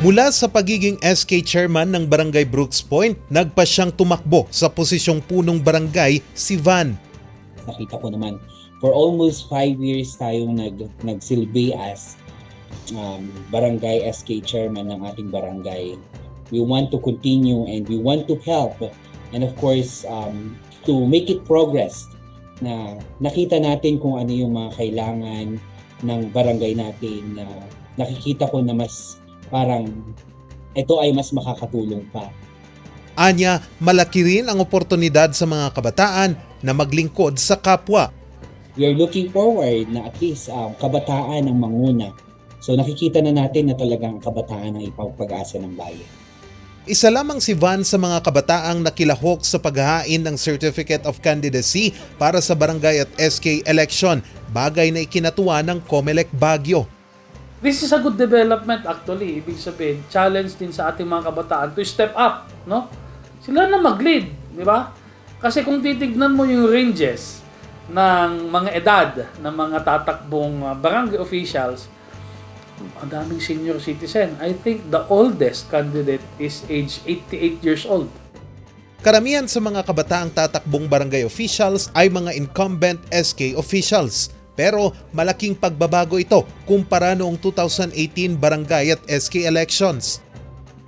Mula sa pagiging SK chairman ng Barangay Brooks Point, nagpa siyang tumakbo sa posisyong punong barangay si Van. nakita ko naman for almost five years tayong nag, nagsilbi as um, barangay SK chairman ng ating barangay. We want to continue and we want to help and of course um, to make it progress na nakita natin kung ano yung mga kailangan ng barangay natin na nakikita ko na mas parang ito ay mas makakatulong pa. Anya, malaki rin ang oportunidad sa mga kabataan na maglingkod sa kapwa. we are looking forward na at least um, kabataan ang manguna. So nakikita na natin na talagang kabataan ang ipapag-asa ng bayan. Isa lamang si Van sa mga kabataang nakilahok sa paghahain ng Certificate of Candidacy para sa barangay at SK election, bagay na ikinatuwa ng COMELEC Baguio. This is a good development actually. Ibig sabihin, challenge din sa ating mga kabataan to step up, no? Sila na mag-lead, di ba? Kasi kung titignan mo yung ranges ng mga edad ng mga tatakbong uh, barangay officials, ang daming senior citizen. I think the oldest candidate is age 88 years old. Karamihan sa mga kabataang tatakbong barangay officials ay mga incumbent SK officials. Pero malaking pagbabago ito kumpara noong 2018 barangay at SK elections.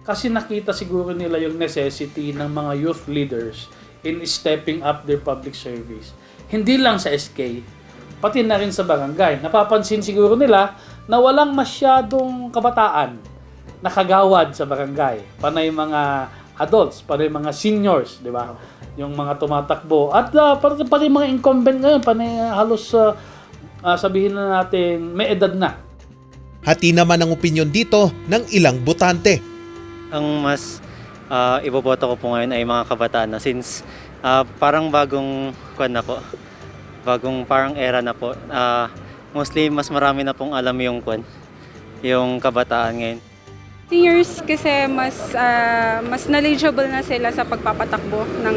Kasi nakita siguro nila yung necessity ng mga youth leaders in stepping up their public service. Hindi lang sa SK, pati na rin sa barangay. Napapansin siguro nila na walang masyadong kabataan na kagawad sa barangay. Panay mga adults, panay mga seniors, di ba? Yung mga tumatakbo. At uh, pati, pati mga incumbent ngayon, panay uh, halos uh, uh, sabihin na natin may edad na. Hati naman ang opinyon dito ng ilang botante. Ang mas uh, iboboto ko po ngayon ay mga kabataan na since ah, parang bagong kwan na po. Bagong parang era na po. Ah, mostly mas marami na pong alam yung kwan, yung kabataan ngayon. Seniors kasi mas ah, mas knowledgeable na sila sa pagpapatakbo ng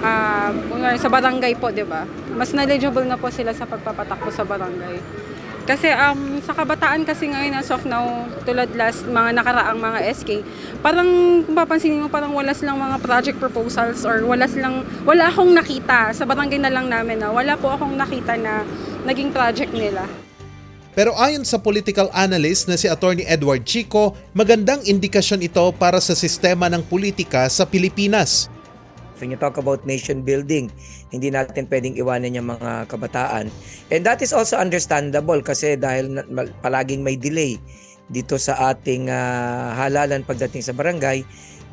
ah, kunwari sa barangay po, 'di ba? Mas knowledgeable na po sila sa pagpapatakbo sa barangay. Kasi um, sa kabataan kasi ngayon as of now, tulad last mga nakaraang mga SK, parang kung papansinin mo parang wala silang mga project proposals or wala silang wala akong nakita sa barangay na lang namin na wala po akong nakita na naging project nila. Pero ayon sa political analyst na si Attorney Edward Chico, magandang indikasyon ito para sa sistema ng politika sa Pilipinas. When you talk about nation building, hindi natin pwedeng iwanan yung mga kabataan. And that is also understandable kasi dahil palaging may delay dito sa ating ah, halalan pagdating sa barangay,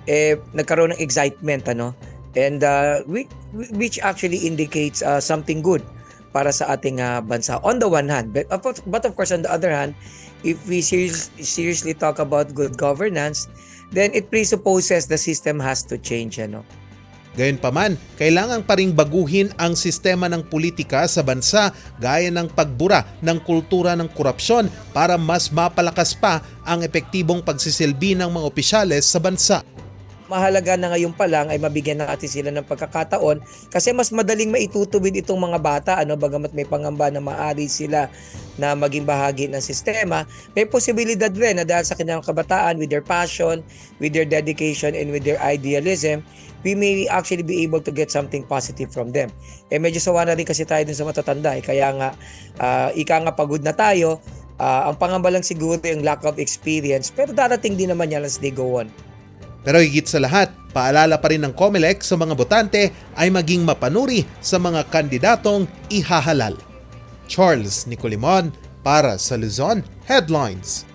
eh, nagkaroon ng excitement ano and uh, we, which actually indicates uh, something good para sa ating ah, bansa on the one hand but of, but of course on the other hand if we serious, seriously talk about good governance then it presupposes the system has to change ano Gayunpaman, kailangan pa ring baguhin ang sistema ng politika sa bansa gaya ng pagbura ng kultura ng korupsyon para mas mapalakas pa ang epektibong pagsisilbi ng mga opisyales sa bansa. Mahalaga na ngayon pa lang ay mabigyan natin sila ng pagkakataon kasi mas madaling maitutubid itong mga bata ano? Bagamat may pangamba na maari sila na maging bahagi ng sistema may posibilidad rin na dahil sa kanilang kabataan with their passion with their dedication and with their idealism we may actually be able to get something positive from them. Eh medyo sawa na rin kasi tayo dun sa matatanda eh. kaya nga ah, ika nga pagod na tayo. Ah, ang pangamba lang siguro yung lack of experience pero darating din naman yan as they go on Pero higit sa lahat, paalala pa rin ng COMELEC sa mga botante ay maging mapanuri sa mga kandidatong ihahalal. Charles Nicolimon para sa Luzon Headlines.